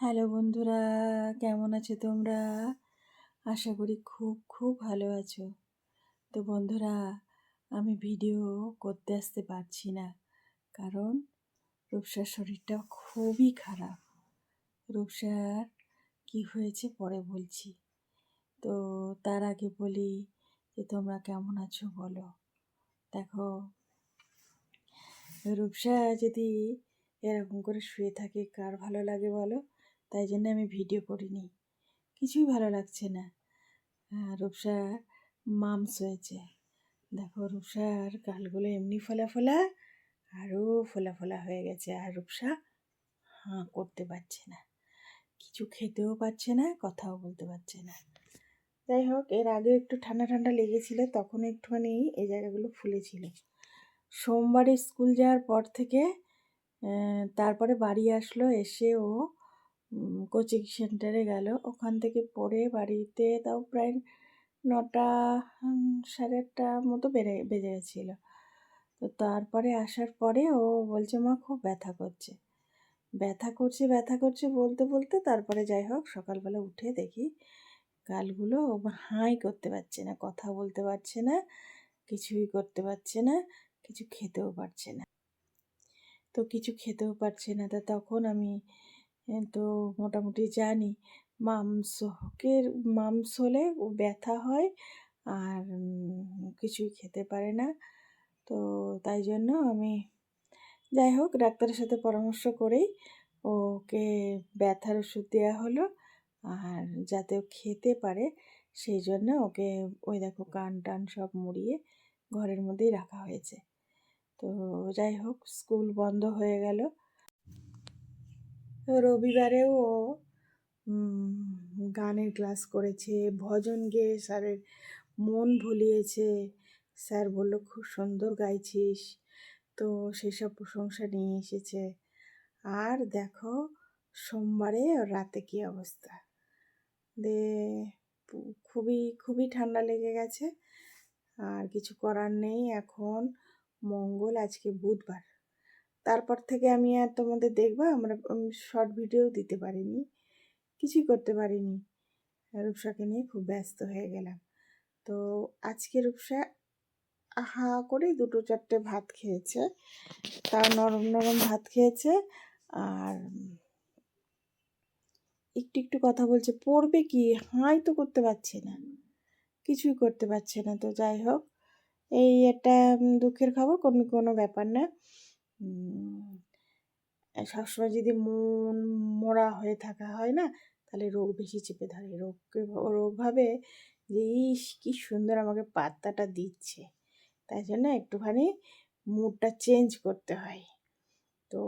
Hello বন্ধুরা, কেমন আছো তোমরা? আশা করি খুব খুব ভালো আছো। তো বন্ধুরা, আমি ভিডিও করতে আসতে পারছি না। কারণ রূপসার শরীরটা খুবই খারাপ। রূপসার কি হয়েছে পরে বলছি। তো তার আগে বলি যে তোমরা কেমন আছো বলো। দেখো, রূপসা যদি এরকম করে শুয়ে থাকে, কার ভালো লাগে বলো? তাই জন্য আমি ভিডিও করিনি। কিছুই ভালো লাগছে না। রূপসা মামস হয়েছে। দেখো রূপসার গালগুলো এমনি ফোলা ফোলা আরও ফোলা ফোলা হয়ে গেছে। আর রূপসা হাঁ করতে পারছে না। কিছু খেতেও পারছে না, কথাও বলতে পারছে না। যাই হোক, এর আগে একটু ঠান্ডা ঠান্ডা লেগেছিল, তখন একটুখানি এই জায়গাগুলো ফুলেছিল। সোমবারে স্কুল যাওয়ার পর থেকে তারপরে বাড়ি আসলো, এসে ও কোচিং সেন্টারে গেল। ওখান থেকে পড়ে বাড়িতে তাও প্রায় নটা সাড়ে আটটা মতো বেড়ে, বেজে গেছিল। তো তারপরে আসার পরে ও বলছে, মা, খুব ব্যথা করছে। ব্যথা করছে ব্যথা করছে বলতে বলতে তারপরে যাই হোক, সকালবেলা উঠে দেখি গালগুলো হাই করতে পারছে না, কথা বলতে পারছে না, কিছুই করতে পারছে না, কিছু খেতেও পারছে না। তো কিছু খেতেও পারছে না। তা তখন আমি তো মোটামুটি জানি। মাংসকে মাংস হলে ও ব্যথা হয় আর কিছুই খেতে পারে না। তো তাই জন্য আমি যাই হোক, ডাক্তারের সাথে পরামর্শ করেই ওকে ব্যথার ওষুধ দেওয়া হলো আর যাতে ও খেতে পারে সেই জন্য ওকে ওই দেখো কান টান সব মুড়িয়ে ঘরের মধ্যেই রাখা হয়েছে। তো যাই হোক, স্কুল বন্ধ হয়ে গেল। রবিবারেও ও গানের ক্লাস করেছে, ভজন গেয়ে স্যারের মন ভুলিয়েছে। স্যার বলল, খুব সুন্দর গাইছিস, তো সেসব প্রশংসা নিয়ে এসেছে। আর দেখো, সোমবারে রাতে কী অবস্থা? দে খুবই খুবই ঠান্ডা লেগে গেছে। আর কিছু করার নেই, এখন মঙ্গল, আজকে বুধবার। তারপর থেকে আমি আর তোমাদের দেখবা আমরা শর্ট ভিডিও দিতে পারিনি। কিছুই করতে পারিনি। রূপসাকে নিয়ে খুব ব্যস্ত হয়ে গেলাম। তো আজকে রূপসা হা করে দুটো চারটে ভাত খেয়েছে। তাও নরম নরম ভাত খেয়েছে। আর একটু একটু কথা বলছে, পড়বে কি? হাই তো করতে পারছে না। কিছুই করতে পারছে না। তো যাই হোক, এই একটা দুঃখের খবর, কোনো কোনো ব্যাপার না। সবসময় যদি মন মরা হয়ে থাকা হয় না, তাহলে রোগ বেশি চেপে ধরে। রোগকে, রোগ ভাবে যে, ইস, কি সুন্দর আমাকে পাত্তাটা দিচ্ছে। তাই জন্য একটুখানি মুডটা চেঞ্জ করতে হয়। তো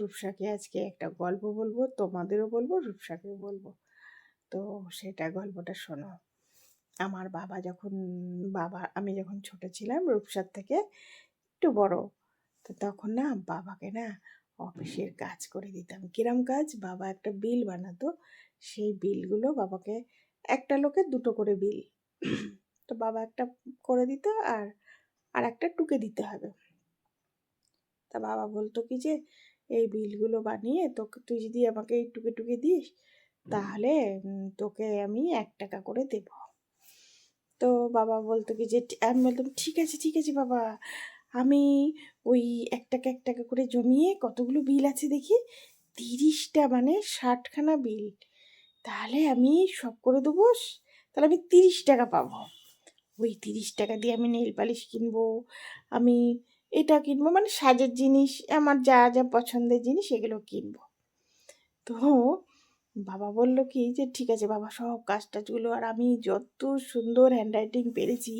রূপসাকে আজকে একটা গল্প বলব, তোমাদেরও বলব, রূপসাকেও বলব। তো সেটা গল্পটা শোনো। আমার বাবা যখন, বাবা, আমি যখন ছোট ছিলাম, রূপসার থেকে একটু বড়। তো তখন না বাবাকে না অফিসের কাজ করে দিতাম। কিরম কাজ? বাবা একটা বিল বানাতো। সেই বিলগুলো বাবাকে একটা লোকের দুটো করে বিল। তো বাবা একটা করে দিত আর আর একটা টুকে দিতে হবে। তা বাবা বলতো কি যে এই বিলগুলো বানিয়ে তোকে তুই যদি আমাকে এই টুকে টুকে দিস তাহলে তোকে আমি এক টাকা করে দেব। তো বাবা বলতো কি যে আমি বলতাম ঠিক আছে ঠিক আছে বাবা। আমি ওই এক টাকা এক টাকা করে জমিয়ে কতগুলো বিল আছে দেখি? তিরিশটা মানে ষাটখানা বিল। তাহলে আমি সব করে দেবো, তাহলে আমি তিরিশ টাকা পাবো। ওই তিরিশ টাকা দিয়ে আমি নেল পালিশ কিনবো, আমি এটা কিনবো মানে সাজের জিনিস, আমার যা যা পছন্দের জিনিস এগুলো কিনবো। তো বাবা বলল কি যে, ঠিক আছে বাবা, সব কাজ টাজগুলো আর আমি যত সুন্দর হ্যান্ডরাইটিং পেরেছি,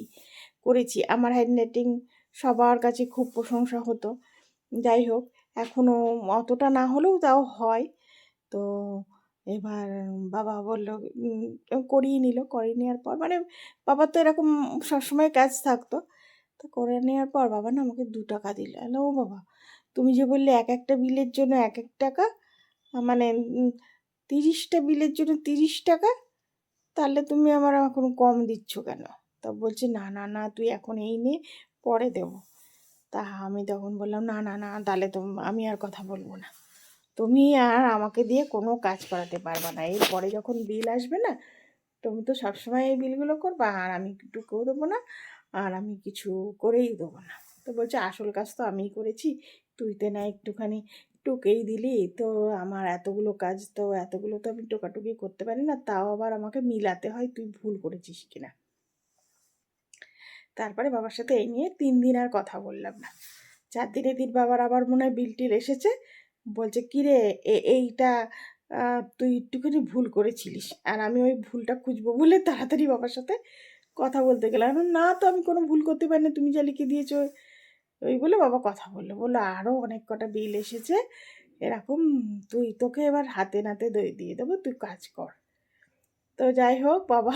করেছি, আমার হ্যান্ডরাইটিং সবার কাছে খুব প্রশংসা হতো। যাই হোক এখনও অতটা না হলেও তাও হয়। তো এবার বাবা বলল করিয়ে নিল। করিয়ে নেওয়ার পর মানে বাবার তো এরকম সবসময় কাজ থাকতো। তো করে নেওয়ার পর বাবা না আমাকে দু টাকা দিল। ও বাবা, তুমি যে বললে এক একটা বিলের জন্য এক এক টাকা মানে তিরিশটা বিলের জন্য তিরিশ টাকা, তাহলে তুমি আমার এখন কম দিচ্ছ কেন? তা বলছে, না না না, তুই এখন এই নে পরে দেবো। তা আমি তখন বললাম, না না না, তাহলে তো আমি আর কথা বলব না। তুমি আর আমাকে দিয়ে কোনো কাজ করাতে পারবে না। এরপরে যখন বিল আসবে না, তুমি তো সবসময় এই বিলগুলো করবা, আর আমি টুকেও দেবো না, আর আমি কিছু করেই দেবো না। তো বলছে, আসল কাজ তো আমিই করেছি। তুই তো না একটুখানি টুকেই দিলি। তো আমার এতগুলো কাজ, তো এতগুলো তো আমি টোকাটুকি করতে পারি না। তাও আবার আমাকে মিলাতে হয়। তুই ভুল করেছিস কিনা? তারপরে বাবার সাথে এই নিয়ে তিন দিন আর কথা বললাম না। চার দিনে দিন বাবার আবার মনে হয় বিলটির এসেছে। বলছে, কিরে এইটা তুই একটুখানি ভুল করেছিলিস। আর আমি ওই ভুলটা খুঁজবো বলে তাড়াতাড়ি বাবার সাথে কথা বলতে গেলাম। না তো, আমি কোনো ভুল করতে পারি না তুমি যা লিখে দিয়েছ। ওই বলে বাবা কথা বলল। বলল আরও অনেক কটা বিল এসেছে। এরকম তুই তোকে এবার হাতে নাতে দই দিয়ে দেবো, তুই কাজ কর। তো যাই হোক বাবা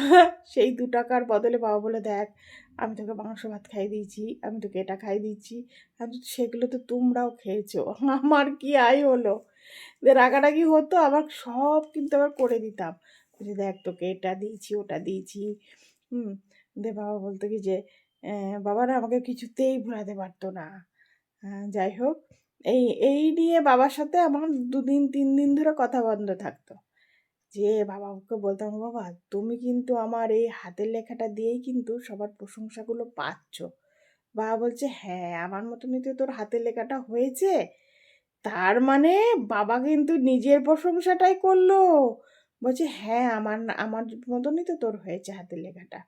সেই দু টাকার বদলে বাবা বলে দেখ আমি তোকে মাংস ভাত খাই দিয়েছি আমি তোকে এটা খাই দিয়েছি আমি সেগুলো তো তোমরাও খেয়েছো আমার কি আয় হলো? রাগারাগি হতো আবার সব কিন্তু আবার করে দিতাম। যে দেখ তোকে এটা দিয়েছি ওটা দিয়েছি হুম দে বাবা বলতো কি যে "আহ, বাবা না আমাকে কিছুতেই ভুলাতে পারতো না। যাই হোক এই এই নিয়ে বাবার সাথে আমার দুদিন তিন দিন ধরে কথা বন্ধ থাকতো। যে বাবাকে বলতাম বাবা, তুমি কিন্তু আমার এই হাতের লেখাটা দিয়েই কিন্তু সবার প্রশংসাগুলো পাচ্ছ। বাবা বলছে হ্যাঁ আমার মতনই তো তোর হাতের লেখাটা হয়েছে। তার মানে বাবা কিন্তু নিজের প্রশংসাটাই করল। বলছে হ্যাঁ আমার আমার মতনই তো তোর হয়েছে হাতের লেখাটা।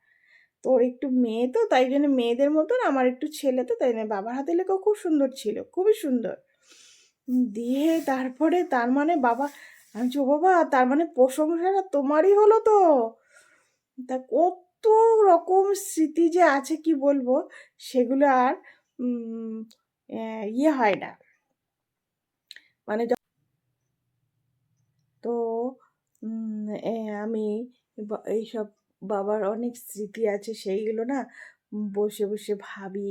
তোর একটু মেয়ে তো, তাই জন্য মেয়েদের মতন, আমার একটু ছেলে তো, তাই জন্য বাবার হাতের লেখা খুব সুন্দর ছিল, খুবই সুন্দর। দিয়ে তারপরে তার মানে বাবা আমি বলছি, বাবা তার মানে প্রশংসাটা তোমারই হলো তো? তা কত রকম স্মৃতি যে আছে কি বলব সেগুলো আর ইয়ে হয় না। মানে তো আমি এইসব বাবার অনেক স্মৃতি আছে সেইগুলো না বসে বসে ভাবি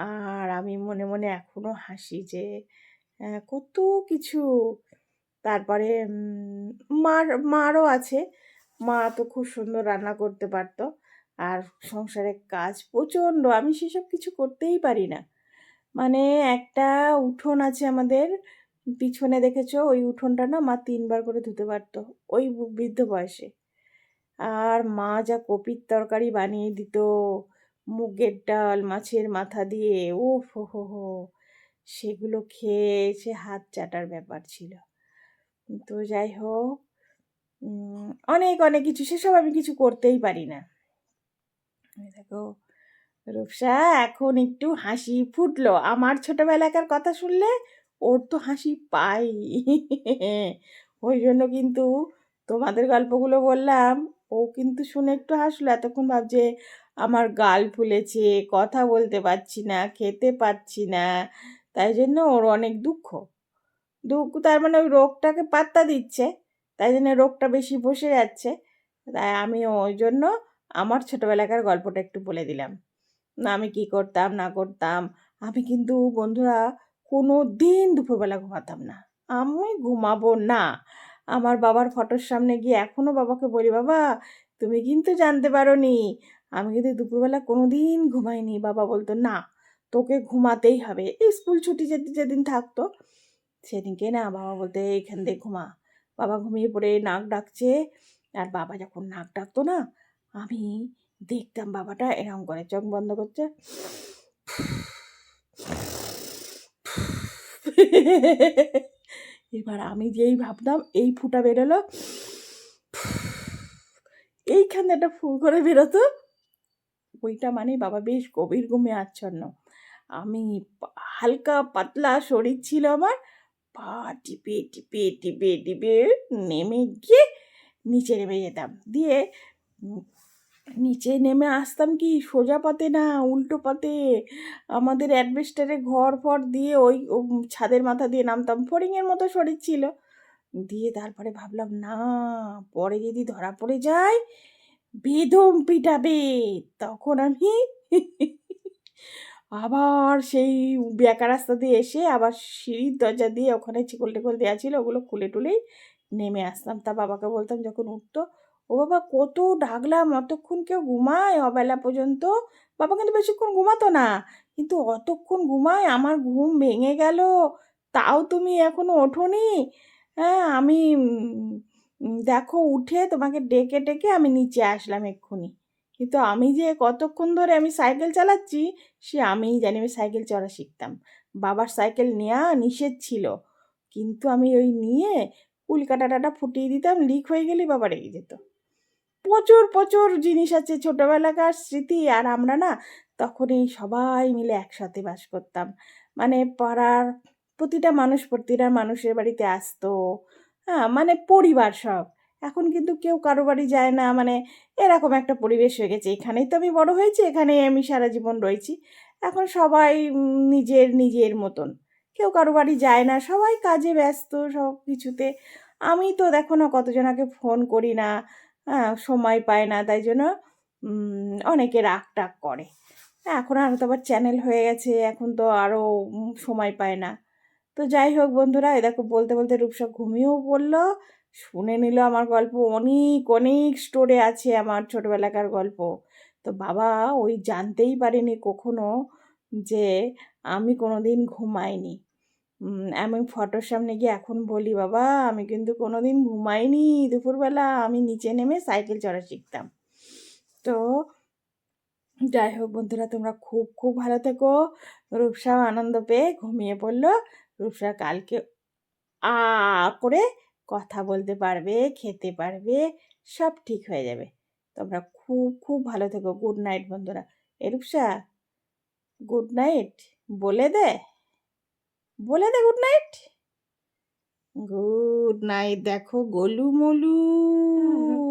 আর আমি মনে মনে এখনও হাসি যে কত কিছু তারপরে মার, মারও আছে। মা তো খুব সুন্দর রান্না করতে পারতো। আর সংসারের কাজ প্রচণ্ড, আমি সেসব কিছু করতেই পারি না। মানে একটা উঠোন আছে আমাদের, পিছনে দেখেছ? ওই উঠোনটা না মা তিনবার করে ধুতে পারতো, ওই বৃদ্ধ বয়সে। আর মা যা কপির তরকারি বানিয়ে দিত, মুগের ডাল, মাছের মাথা দিয়ে ও হো হো। সেগুলো খেয়ে সে হাত চাটার ব্যাপার ছিল। তো যাই হোক অনেক অনেক কিছু, সেসব আমি কিছু করতেই পারি না। দেখো, রূপসা এখন একটু হাসি ফুটলো। আমার ছোটবেলাকার কথা শুনলে ওর তো হাসি পাই। ওই জন্য কিন্তু তোমাদের গল্পগুলো বললাম, ও কিন্তু শুনে একটু হাসলো। এতক্ষণ ভাবছে আমার গাল ফুলেছে, কথা বলতে পারছি না, খেতে পাচ্ছি না। তাই জন্য ওর অনেক দুঃখ। দুঃখ, তার মানে ওই রোগটাকে পাত্তা দিচ্ছে, তাই জন্য রোগটা বেশি বসে যাচ্ছে। তাই আমি ওই জন্য আমার ছোটোবেলাকার গল্পটা একটু বলে দিলাম। না, আমি কি করতাম, না করতাম, আমি কিন্তু বন্ধুরা কোনো দিন দুপুরবেলা ঘুমাতাম না। আমি ঘুমাবো না। আমার বাবার ফটোর সামনে গিয়ে এখনও বাবাকে বলি, বাবা, তুমি কিন্তু জানতে পারো নি আমি কিন্তু দুপুরবেলা কোনো দিন ঘুমাইনি। বাবা বলতো, না, তোকে ঘুমাতেই হবে। স্কুল ছুটি যেতে যেদিন থাকতো সেদিনকে না বাবা বলতে এইখান দিয়ে ঘুমা। বাবা ঘুমিয়ে পড়ে নাক ডাকছে। আর বাবা যখন নাক ডাকতো না, আমি দেখতাম বাবাটা এরকম করে চোখ বন্ধ করছে। এবার আমি যেই ভাবতাম, এই ফুটা বেরোলো। এইখানে একটা ফুল করে বেরোতো। ওইটা মানে বাবা বেশ গভীর ঘুমে আচ্ছন্ন। আমি হালকা পাতলা শরীর ছিল আমার। পা টিপে টিপে টিপে টিপে নেমে গিয়ে নিচে নেমে যেতাম। দিয়ে নিচে নেমে আসতাম কি সোজা পাতে না উল্টো পাতে আমাদের অ্যাডভেস্টারে ঘর ফর দিয়ে ওই ছাদের মাথা দিয়ে নামতাম। ফড়িংয়ের মতো শরীর ছিল। দিয়ে তারপরে ভাবলাম, না, পরে যদি ধরা পড়ে যায় বেদম পিটাবে। তখন আমি আবার সেই বেঁকা রাস্তা দিয়ে এসে আবার সিঁড়ির দরজা দিয়ে ওখানে চিকল টিকল দেওয়া ছিল, ওগুলো খুলে টুলেই নেমে আসতাম। তা বাবাকে বলতাম যখন উঠতো, ও বাবা কত ডাকলাম, অতক্ষণ কেউ ঘুমায় অবেলা পর্যন্ত? বাবা কিন্তু বেশিক্ষণ ঘুমাতো না, কিন্তু অতক্ষণ ঘুমায়, আমার ঘুম ভেঙে গেল, তাও তুমি এখনও ওঠোনি? হ্যাঁ আমি দেখো, উঠে তোমাকে ডেকে ডেকে আমি নিচে আসলাম এক্ষুনি। কিন্তু আমি যে কতক্ষণ ধরে আমি সাইকেল চালাচ্ছি, সে আমিই জানি আমি সাইকেল চড়া শিখতাম। বাবার সাইকেল নেওয়া নিষেধ ছিল। কিন্তু আমি ওই নিয়ে উল্কাটাটা ফুটিয়ে দিতাম, লিক হয়ে গেলেই বাবা রেগে যেত। প্রচুর প্রচুর জিনিস আছে, ছোটোবেলাকার স্মৃতি। আর আমরা না তখনই সবাই মিলে একসাথে বাস করতাম। মানে পাড়ার প্রতিটা মানুষ প্রতিটা মানুষের বাড়িতে আসতো। হ্যাঁ মানে পরিবার সব। এখন কিন্তু কেউ কারও বাড়ি যায় না মানে এরকম একটা পরিবেশ হয়ে গেছে। এখানেই তো আমি বড় হয়েছি, এখানেই আমি সারা জীবন রয়েছি। এখন সবাই নিজের নিজের মতন। কেউ কারও বাড়ি যায় না, সবাই কাজে ব্যস্ত সব কিছুতে আমি তো দেখো না কতজনাকে ফোন করি না সময় পায় না, তাই জন্য অনেকে রাগ টাগ করে। এখন আরও তো আবার চ্যানেল হয়ে গেছে, এখন তো আরও সময় পায় না। তো যাই হোক বন্ধুরা এ দেখো বলতে বলতে রূপসা ঘুমিয়েও পড়ল শুনে নিল আমার গল্প। অনেক অনেক স্টোরে আছে আমার ছোটোবেলাকার গল্প। তো বাবা ওই জানতেই পারেনি কখনো যে আমি কোনো দিন ঘুমাইনি আমি ফটোর সামনে গিয়ে এখন বলি, বাবা, আমি কিন্তু কোনো দিন ঘুমাইনি। দুপুরবেলা আমি নিচে নেমে সাইকেল চড়া শিখতাম। তো যাই হোক বন্ধুরা, তোমরা খুব খুব ভালো থেকো। রূপসাও আনন্দ পেয়ে ঘুমিয়ে পড়ল। রূপসা কালকে আ, করে কথা বলতে পারবে, খেতে পারবে, সব ঠিক হয়ে যাবে। তোমরা খুব খুব ভালো থেকো। গুড নাইট, বন্ধুরা। এরূপসা, গুড নাইট বলে দে। বলে দে গুড নাইট। গুড নাইট, দেখো গোলু মোলু